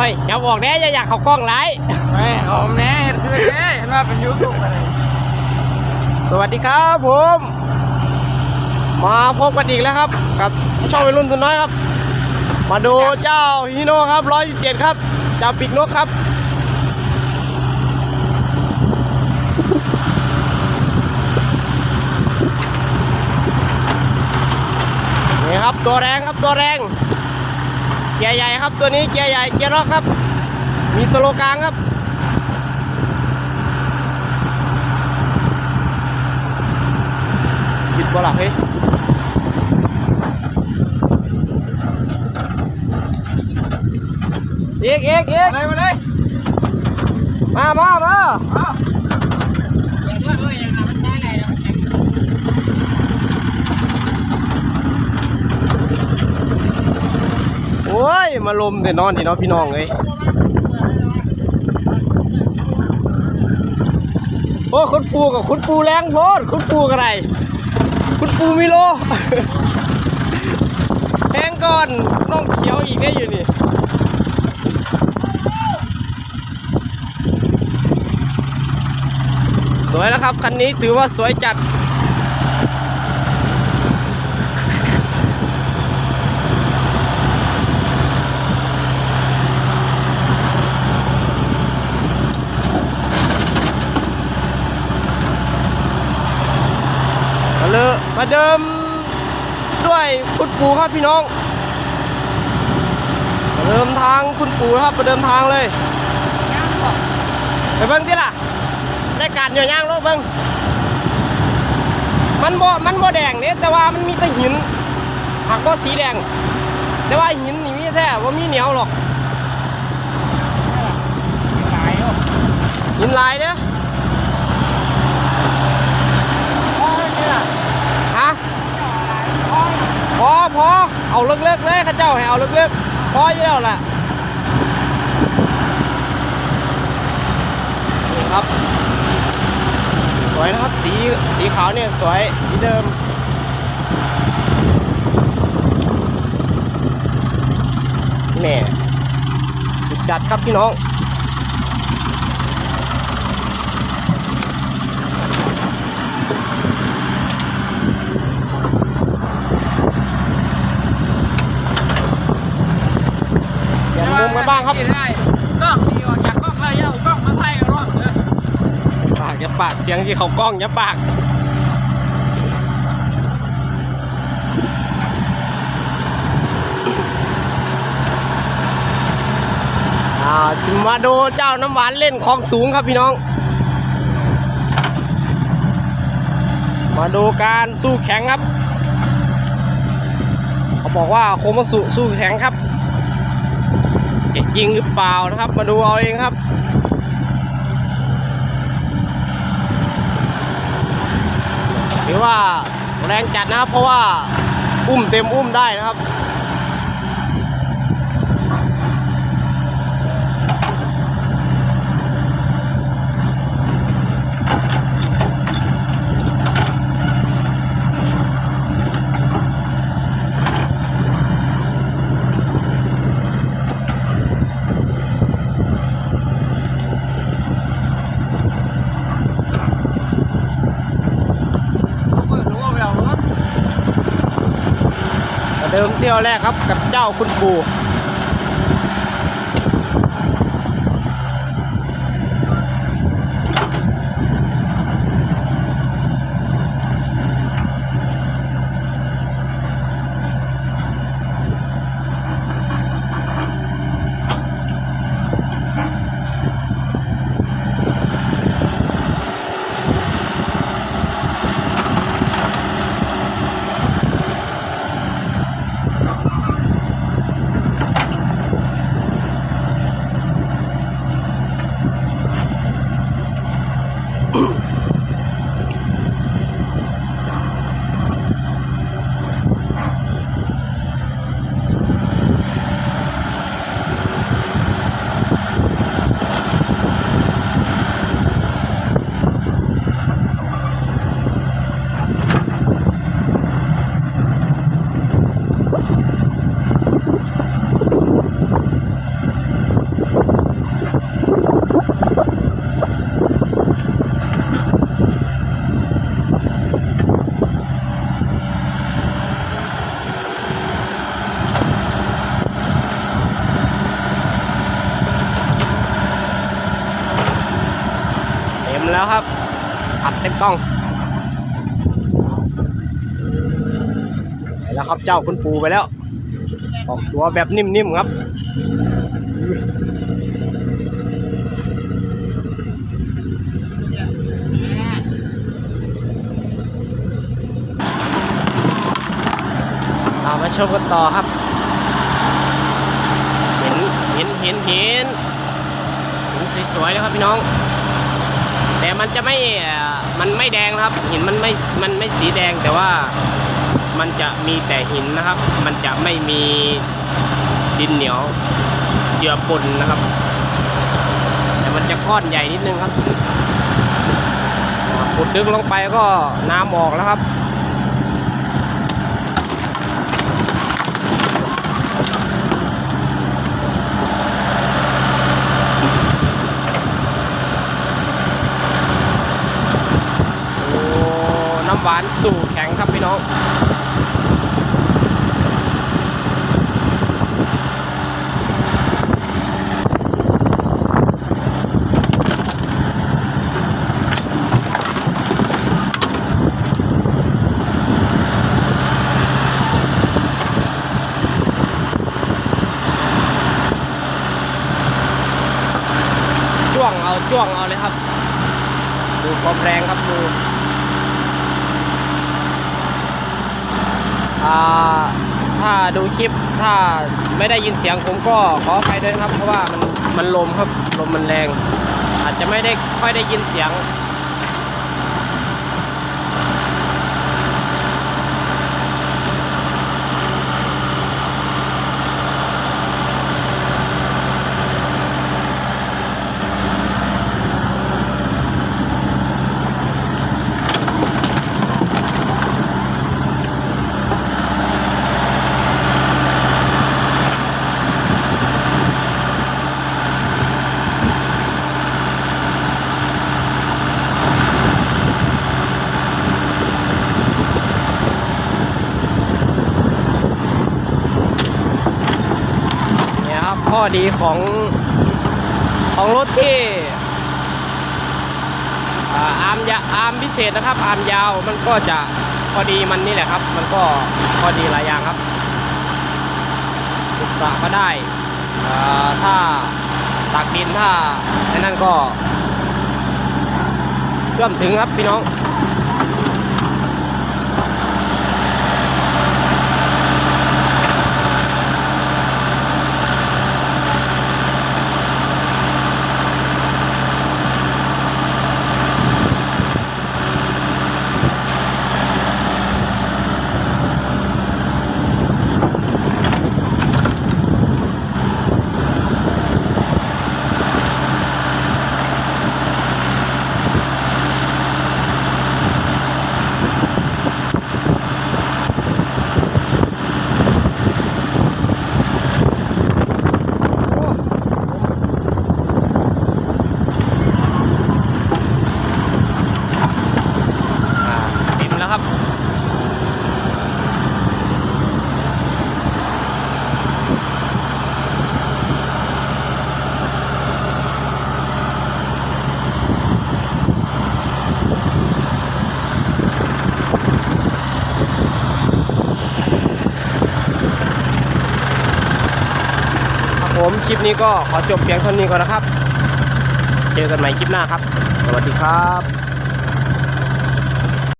ฮ้ยอย่าบอกแน่อย่าอยากเขากล้องไลฟ์ไม่เอาผมแน่เห็นคือแน่เห็นว่าเป็นยูทูบอะไรสวัสดีครับผม มาพบกันอีกแล้วครับ กับช่องวัยรุ่นตัวน้อยครับ มาดูเจ้าฮิโน่ครับ117ครับเจ้าปีกนกครับนี่ครับตัวแรงครับตัวแรงเกียร์ใหญ่ครับตัวนี้เกียร์ใหญ่เกียร์ล็อกครับ มีสโลกลางครับผิดบ่ล่ะเฮ้ยเอกเอกเอกอะไรมาเลยมามามา เอาเดี๋ยวด้วยด้วยยังไงมันได้อะไรเนาะ โอ้ย มาลมแต่นอนที่น้องพี่น้องเลยโอ้คุณปูกับคุณปูแรงโพดคุณปูกับอะไรคุณปูมิโลแพงก่อนน้องเขียวอีกได้อยู่นี่สวยแล้วครับ คันนี้ถือว่าสวยจัด มาเลยมาเดิมด้วยคุณปู่ครับพี่น้องมาเดิมทางคุณปู่ครับมาเดิมทางเลยไปเบิ้งที่ล่ะ ได้การย่อย่างลงเบิ้งมันบ่มันบ่แดงเนี่ยแต่ว่ามันมีแต่หินหักบ่สีแดง แต่ว่าหินนี่มีแท้ว่ามีเหนียวหรอกขายอยู่หินลายเด้อ โอ้ยเนี่ย ฮะ พอพอเอาเลิกๆเลยข้าเจ้าให้เอาเลิกๆพออยู่แล้วแหละนี่ครับ สวยนะครับสีสีขาวเนี่ยสวยสีเดิมแหม่สุดจัดครับพี่น้อง เดี๋ยวมุมกันบ้าง ครับได้ก็มีออกจากกล้องเลยเอากล้องมาไทยรอบเลยปากอย่าปากเสียงที่เขากล้องอย่าปากอ่ามาดูเจ้าน้ำหวานเล่นของสูงครับพี่น้อง มาดูการสู้แข็งครับ เขาบอกว่าโคมาสู้สู้แข็งครับ จะจริงหรือเปล่านะครับ มาดูเอาเองครับถือว่าแรงจัดนะครับ เพราะว่าอุ้มเต็มอุ้มได้นะครับ เปิดรู้ว่าเรารถ ประ เดิมเที่ยวแรกครับกับเจ้าคุณปู่ แล้วครับอัดเต็มกล้องไปแล้วครับเจ้าคุณปูไปแล้วออกตัวแบบนิ่มๆครับเอามาชมกันต่อครับ เห็น เห็น เห็น เห็น เห็นสวยๆเลยครับพี่น้อง มันจะไม่มันไม่แดงครับ หินมันไม่มันไม่สีแดงแต่ว่ามันจะมีแต่หินนะครับ มันจะไม่มีดินเหนียวเจือปนนะครับ แต่มันจะก้อนใหญ่นิดนึงครับขุดดึงลงไปก็น้ำออกแล้วครับ โอ้ น้ำหวานสู่แข็งครับพี่น้องจ้วงเอาจ้วงเอาเลยครับ ดูความแรงครับดู อ่า ถ้าดูคลิปถ้าไม่ได้ยินเสียงผมก็ขออภัยด้วยครับ เพราะว่ามันมันลมครับลมมันแรง อาจจะไม่ได้ค่อยได้ยินเสียง ข้อดีของของรถที่อาร์มยาอาร์มพิเศษนะครับ อาร์มยาวมันก็จะพอดีมันนี่แหละครับ มันก็พอดีหลายอย่างครับขุดสระก็ได้ถ้าตักดินถ้าไอ้นั่นก็เกื่อมถึงครับพี่น้อง ลิปนี้ก็ขอจบเพียงเท่านี้ก่อนนะครับ เจอกันใหม่คลิปหน้าครับ สวัสดีครับ